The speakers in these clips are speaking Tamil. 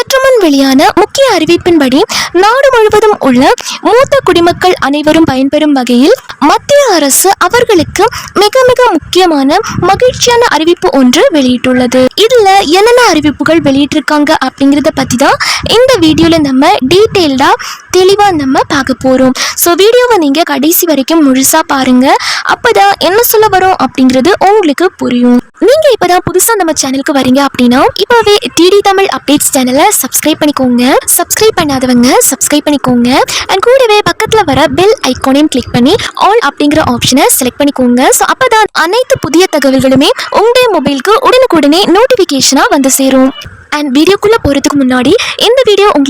சற்றுமுன் வெளியான முக்கிய அறிவிப்பின்படி நாடு முழுவதும் உள்ள மூத்த குடிமக்கள் அனைவரும் பயன்பெறும் வகையில் மத்திய அரசு அவர்களுக்கு மிக மிக முக்கியமான மகிழ்ச்சியான அறிவிப்பு ஒன்று வெளியிட்டுள்ளது. இதுல என்னென்ன அறிவிப்புகள் வெளியிட்டிருக்காங்க அப்படிங்கறத பத்தி தான் இந்த வீடியோல நம்ம டீட்டெயில்டா தெளிவா நம்ம பார்க்க போறோம். ஸோ வீடியோவை நீங்க கடைசி வரைக்கும் முழுசா பாருங்க. அப்பதான் என்ன சொல்ல வரோம் அப்படிங்கிறது உங்களுக்கு புரியும். நீங்க இப்பதான் புதுசா நம்ம சேனலுக்கு வரீங்க அப்படின்னா இப்பவே டிடி தமிழ் அப்டேட்ஸ் சேனலை சப்ஸ்கிரைப் பண்ணிக்கோங்க. சப்ஸ்கிரைப் பண்ணாதவங்க சப்ஸ்கிரைப் பண்ணிக்கோங்க. அண்ட் கூடவே பக்கத்துல வர பெல் ஐக்கானையும் கிளிக் பண்ணி ஆல் அப்படிங்கிற ஆப்ஷனை செலக்ட் பண்ணிக்கோங்க. ஸோ அப்பதான் அனைத்து புதிய தகவல்களுமே உங்களுடைய மொபைலுக்கு உடனுக்குடனே நோட்டிபிகேஷனா வந்து சேரும். அண்ட் வீடியோக்குள்ள போறதுக்கு முன்னாடி இந்த வீடியோ உங்களுக்கு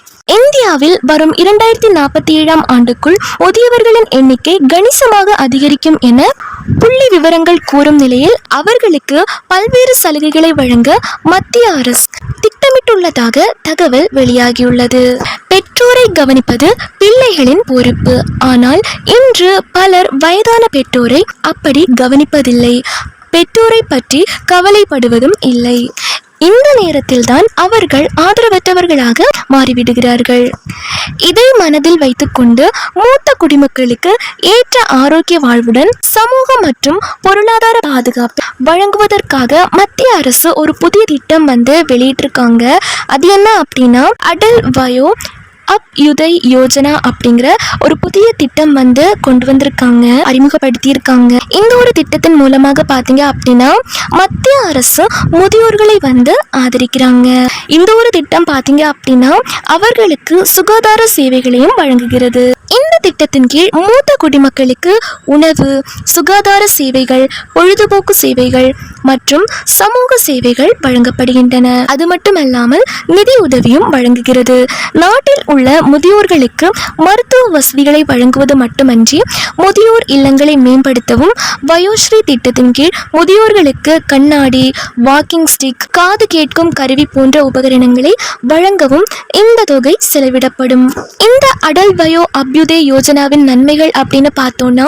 இந்தியாவில் வரும் இரண்டாயிரத்தி நாற்பத்தி ஏழாம் ஆண்டுக்குள் முதியவர்களின் எண்ணிக்கை கணிசமாக அதிகரிக்கும் என புள்ளி விவரங்கள் கூறும் நிலையில் அவர்களுக்கு பல்வேறு சலுகைகளை வழங்க மத்திய அரசு திட்டமிட்டுள்ளதாக தகவல் வெளியாகியுள்ளது. பெற்றோரை கவனிப்பது பிள்ளைகளின் பொறுப்பு. ஆனால் இன்று பலர் வயதான பெற்றோரை அப்படி கவனிப்பதில்லை. பெற்றோரை பற்றி கவலைப்படுவதும் இல்லை. இந்த நேரத்தில்தான் அவர்கள் ஆதரவற்றவர்களாக மாறிவிடுகிறார்கள். இதை மனதில் வைத்துக்கொண்டு மூத்த குடிமக்களுக்கு ஏற்ற ஆரோக்கிய வாழ்வுடன் சமூக மற்றும் பொருளாதார பாதுகாப்பு வழங்குவதற்காக மத்திய அரசு ஒரு புதிய திட்டம் வந்து வெளியிட்டிருக்காங்க. அது என்ன அப்படின்னா அடல் வயோ அப் யுதய் யோஜனா அப்படிங்கிற ஒரு புதிய திட்டம் வந்து கொண்டு வந்திருக்காங்க அறிமுகப்படுத்தியிருக்காங்க. இந்த ஒரு திட்டத்தின் மூலமாக பார்த்தீங்க அப்படின்னா மத்திய அரசு முதியோர்களை வந்து ஆதரிக்கிறாங்க. இந்த ஒரு திட்டம் பார்த்தீங்க அப்படின்னா அவர்களுக்கு சுகாதார சேவைகளையும் வழங்குகிறது. இந்த திட்டத்தின் கீழ் மூத்த குடிமக்களுக்கு உணவு சுகாதார சேவைகள் பொழுதுபோக்கு சேவைகள் மற்றும் சமூக சேவைகள் வழங்கப்படுகின்றன. அது மட்டுமல்லாமல் நிதி உதவியும் வழங்குகிறது. நாட்டில் உள்ள முதியோர்களுக்கு மருத்துவ வசதிகளை வழங்குவது மட்டுமன்றி முதியோர் இல்லங்களை மேம்படுத்தவும் வயோஸ்ரீ திட்டத்தின் கீழ் முதியோர்களுக்கு கண்ணாடி வாக்கிங் ஸ்டிக் காது கேட்கும் கருவி போன்ற உபகரணங்களை வழங்கவும் இந்த தொகை செலவிடப்படும். இந்த அடல் வயோ அபியுதய யோஜனாவின் நன்மைகள் அப்படின்னு பார்த்தோம்னா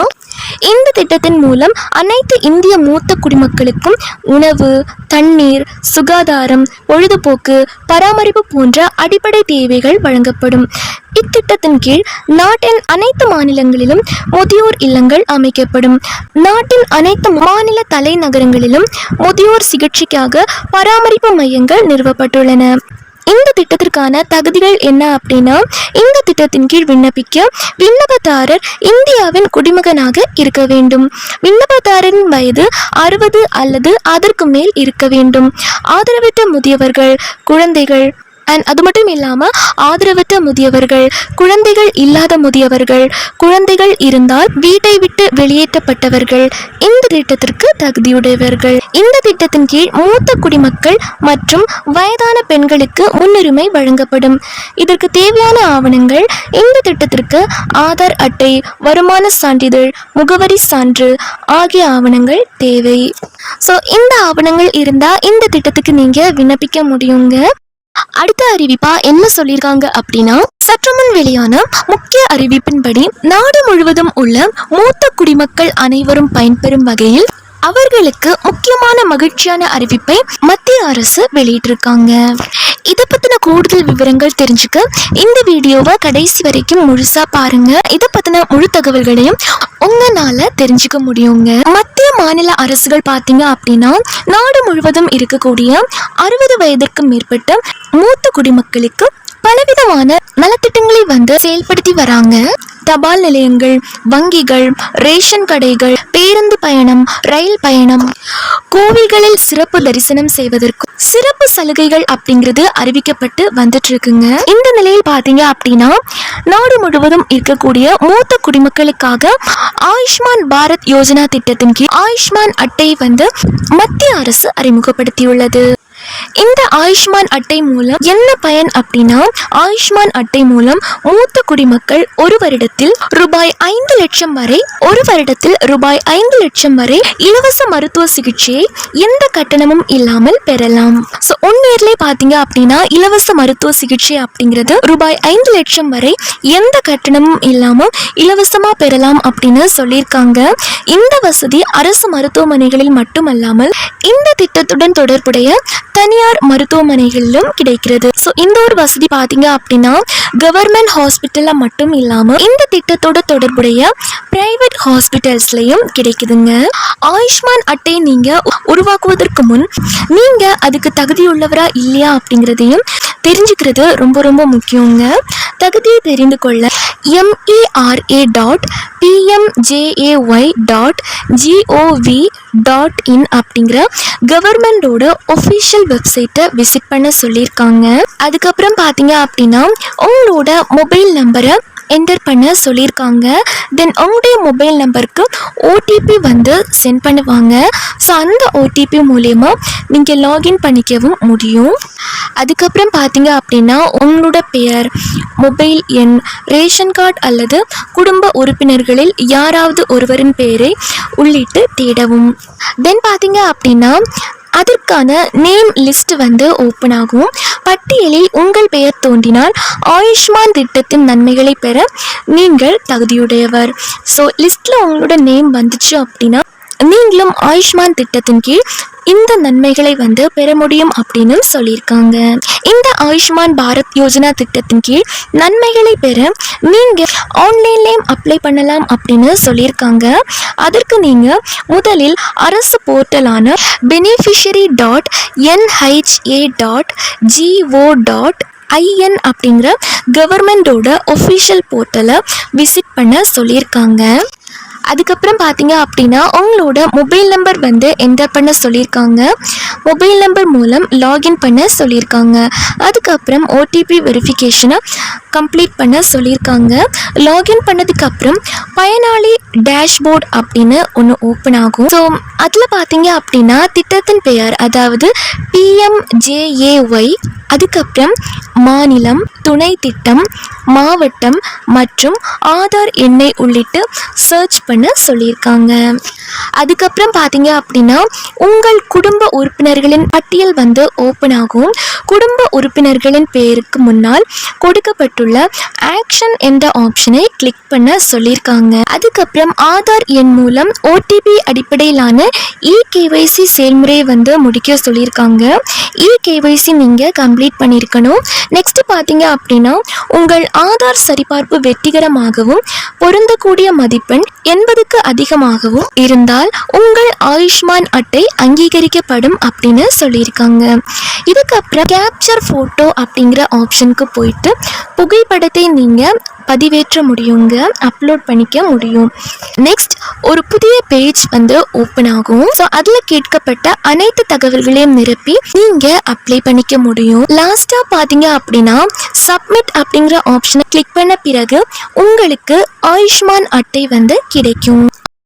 இந்த திட்டத்தின் மூலம் அனைத்து இந்திய மூத்த குடிமக்களுக்கும் உணவு தண்ணீர் சுகாதாரம் பொழுதுபோக்கு பராமரிப்பு போன்ற அடிப்படை தேவைகள் வழங்கப்படும். இத்திட்டத்தின் கீழ் நாட்டின் அனைத்து மாநிலங்களிலும் முதியோர் இல்லங்கள் அமைக்கப்படும். நாட்டின் அனைத்து மாநில தலைநகரங்களிலும் முதியோர் சிகிச்சைக்காக பராமரிப்பு மையங்கள் நிறுவப்பட்டுள்ளன. இந்த திட்டத்திற்கான தகுதிகள் என்ன அப்படின்னா இந்த திட்டத்தின் கீழ் விண்ணப்பிக்க விண்ணப்பதாரர் இந்தியாவின் குடிமகனாக இருக்க வேண்டும். விண்ணப்பதாரரின் வயது அறுபது அல்லது அதற்கு மேல் இருக்க வேண்டும். ஆதரவற்ற முதியவர்கள் குழந்தைகள் அண்ட் அது மட்டும் இல்லாமல் ஆதரவற்ற முதியவர்கள் குழந்தைகள் இல்லாத முதியவர்கள் குழந்தைகள் இருந்தால் வீட்டை விட்டு வெளியேற்றப்பட்டவர்கள் இந்த திட்டத்திற்கு தகுதியுடையவர்கள். இந்த திட்டத்தின் கீழ் மூத்த குடிமக்கள் மற்றும் வயதான பெண்களுக்கு முன்னுரிமை வழங்கப்படும். இதற்கு தேவையான ஆவணங்கள் இந்த திட்டத்திற்கு ஆதார் அட்டை வருமான சான்றிதழ் முகவரி சான்று ஆகிய ஆவணங்கள் தேவை. ஸோ இந்த ஆவணங்கள் இருந்தால் இந்த திட்டத்துக்கு நீங்கள் விண்ணப்பிக்க முடியுங்க. அடுத்த அறிவிப்பா என்ன சொல்லியிருக்காங்க அப்படின்னா சற்றுமுன் வெளியான முக்கிய அறிவிப்பின்படி நாடு முழுவதும் உள்ள மூத்த குடிமக்கள் அனைவரும் பயன்பெறும் வகையில் அவர்களுக்கு முக்கியமான மகிழ்ச்சியான அறிவிப்பை மத்திய அரசு வெளியிட்டிருக்காங்க. இதை பற்றின கூடுதல் விவரங்கள் தெரிஞ்சுக்க இந்த வீடியோவை கடைசி வரைக்கும் முழுசாக பாருங்க. இதை பற்றின முழு தகவல்களையும் உங்களால தெரிஞ்சுக்க முடியுங்க. மத்திய மாநில அரசுகள் பார்த்தீங்க அப்படின்னா நாடு முழுவதும் இருக்கக்கூடிய அறுபது வயதிற்கு மேற்பட்ட மூத்த குடிமக்களுக்கு பலவிதமான நலத்திட்டங்களை வந்து செயல்படுத்தி வராங்க. தபால் நிலையங்கள் வங்கிகள் ரேஷன் கடைகள் பேருந்து பயணம் ரயில் பயணம் கோவில்களில் சிறப்பு தரிசனம் செய்வதற்கு சிறப்பு சலுகைகள் அப்படிங்கிறது அறிவிக்கப்பட்டு வந்துட்டு இருக்குங்க இந்த நிலையில் பாத்தீங்க அப்படின்னா நாடு முழுவதும் இருக்கக்கூடிய மூத்த குடிமக்களுக்காக ஆயுஷ்மான் பாரத் யோஜனா திட்டத்தின் கீழ் ஆயுஷ்மான் அட்டை வந்து மத்திய அரசு அறிமுகப்படுத்தியுள்ளது. இந்த ஆயுஷ்மான் அட்டை மூலம் என்ன பயன் அப்படின்னா ஆயுஷ்மான் அட்டை மூலம் மூத்த குடிமக்கள் ஒரு வருடத்தில் ரூபாய் ஐந்து லட்சம் வரை ஒரு வருடத்தில் ரூபாய் ஐந்து லட்சம் வரை இலவச மருத்துவ சிகிச்சையை எந்த கட்டணமும் இல்லாமல் பெறலாம். ஸோ உண்மையிலே பார்த்தீங்க அப்படின்னா இலவச மருத்துவ சிகிச்சை அப்படிங்கிறது ரூபாய் ஐந்து லட்சம் வரை எந்த கட்டணமும் இல்லாமல் இலவசமா பெறலாம் அப்படின்னு சொல்லியிருக்காங்க. இந்த வசதி அரசு மருத்துவமனைகளில் மட்டுமல்லாமல் இந்த திட்டத்துடன் தொடர்புடைய தனியார் மருத்துவமனைகளிலும் கிடைக்கிறது. ஸோ இந்த ஒரு வசதி பார்த்தீங்க அப்படின்னா கவர்மெண்ட் ஹாஸ்பிட்டலில் மட்டும் இல்லாமல் இந்த திட்டத்தோட தொடர்புடைய பிரைவேட் ஹாஸ்பிட்டல்ஸ்லையும் கிடைக்குதுங்க. ஆயுஷ்மான் அட்டை நீங்கள் உருவாக்குவதற்கு முன் நீங்கள் அதுக்கு தகுதியுள்ளவரா இல்லையா அப்படிங்கிறதையும் தெரிஞ்சுக்கிறது ரொம்ப ரொம்ப முக்கியங்க. தகுதியை தெரிந்து கொள்ள MERA dot PMJAY dot GOV dot in அப்படிங்கிற கவர்மெண்டோட ஒஃபிஷியல் வெப்சைட்டை விசிட் பண்ண சொல்லியிருக்காங்க. அதுக்கப்புறம் பார்த்தீங்க அப்படின்னா உங்களோட மொபைல் நம்பரை என்டர் பண்ண சொல்லியிருக்காங்க. தென் உங்களுடைய மொபைல் நம்பருக்கு ஓடிபி வந்து சென்ட் பண்ணுவாங்க. ஸோ அந்த ஓடிபி மூலயமா நீங்கள் லாகின் பண்ணிக்கவும் முடியும். அதுக்கப்புறம் பார்த்தீங்க அப்படின்னா உங்களோட பெயர் மொபைல் எண் ரேஷன் கார்டு அல்லது குடும்ப உறுப்பினர்களில் யாராவது ஒருவரின் பெயரை உள்ளிட்டு தேடவும். தென் பார்த்தீங்க அப்படின்னா அதற்கான நேம் லிஸ்ட் வந்து ஓப்பன் ஆகும். பட்டியலில் உங்கள் பெயர் தோன்றினால் ஆயுஷ்மான் திட்டத்தின் நன்மைகளை பெற நீங்கள் தகுதியுடையவர். ஸோ லிஸ்ட்டில் உங்களோட நேம் வந்துச்சு அப்படின்னா நீங்களும் ஆயுஷ்மான் திட்டத்தின் கீழ் இந்த நன்மைகளை வந்து பெற முடியும் அப்படின்னு சொல்லியிருக்காங்க. இந்த ஆயுஷ்மான் பாரத் யோஜனா திட்டத்தின் கீழ் நன்மைகளை பெற நீங்கள் ஆன்லைன்லேயும் அப்ளை பண்ணலாம் அப்படின்னு சொல்லியிருக்காங்க. அதற்கு நீங்கள் முதலில் அரசு போர்ட்டலான beneficiary dot NHA dot GO dot IN அப்படிங்கிற கவர்மெண்டோட ஒஃபிஷியல் போர்ட்டலை விசிட் பண்ண சொல்லியிருக்காங்க. அதுக்கப்புறம் பார்த்தீங்க அப்படின்னா உங்களோட மொபைல் நம்பர் வந்து என்டர் பண்ண சொல்லியிருக்காங்க. மொபைல் நம்பர் மூலம் லாகின் பண்ண சொல்லியிருக்காங்க. அதுக்கப்புறம் ஓடிபி வெரிஃபிகேஷனை கம்ப்ளீட் பண்ண சொல்லியிருக்காங்க. லாகின் பண்ணதுக்கப்புறம் பயனாளி டேஷ்போர்ட் அப்படின்னு ஒன்று ஓப்பன் ஆகும். ஸோ அதில் பார்த்தீங்க அப்படின்னா திட்டத்தின் பெயர் அதாவது பிஎம்ஜேஏஒய் அதுக்கப்புறம் மாநிலம் துணை திட்டம் மாவட்டம் மற்றும் ஆதார் எண்ணை உள்ளிட்டு சர்ச் பண்ண சொல்லியிருக்காங்க. அதுக்கப்புறம் பார்த்தீங்க அப்படின்னா உங்கள் குடும்ப உறுப்பினர்களின் பட்டியல் வந்து ஓப்பன் ஆகும். குடும்ப உறுப்பினர்களின் பெயருக்கு முன்னால் கொடுக்கப்பட்டுள்ள ஆக்ஷன் என்ற ஆப்ஷனை கிளிக் பண்ண சொல்லியிருக்காங்க. அதுக்கப்புறம் ஆதார் எண் மூலம் ஓடிபி அடிப்படையிலான இ கேவைசி செயல்முறையை வந்து முடிக்க சொல்லியிருக்காங்க. இ கேவைசி நீங்கள் கம்ப்ளீட் பண்ணியிருக்கணும். நெக்ஸ்ட் பார்த்தீங்க அப்படின்னா உங்கள் ஆதார் சரிபார்ப்பு வெற்றிகரமாகவும் பொருந்தக்கூடிய மதிப்பெண் எண்பதுக்கு அதிகமாகவும் இருந்தால் உங்கள் ஆயுஷ்மான் அட்டை அங்கீகரிக்கப்படும் அப்படின்னு சொல்லியிருக்காங்க. இதுக்கப்புறம் கேப்சர் ஃபோட்டோ அப்படிங்கிற ஆப்ஷனுக்கு போயிட்டு புகைப்படத்தை நீங்கள் பதிவேற்ற முடியுங்க அப்லோட் பண்ணிக்க முடியும். நெக்ஸ்ட் ஒரு புதிய பேஜ் வந்து ஓப்பன் ஆகும். ஸோ அதில் கேட்கப்பட்ட அனைத்து தகவல்களையும் நிரப்பி நீங்கள் அப்ளை பண்ணிக்க முடியும். லாஸ்ட்டாக பார்த்தீங்க அப்படின்னா சப்மிட் அப்படிங்கிற ஆப்ஷனை கிளிக் பண்ண பிறகு உங்களுக்கு ஆயுஷ்மான் அட்டை வந்து கிடைக்கும்.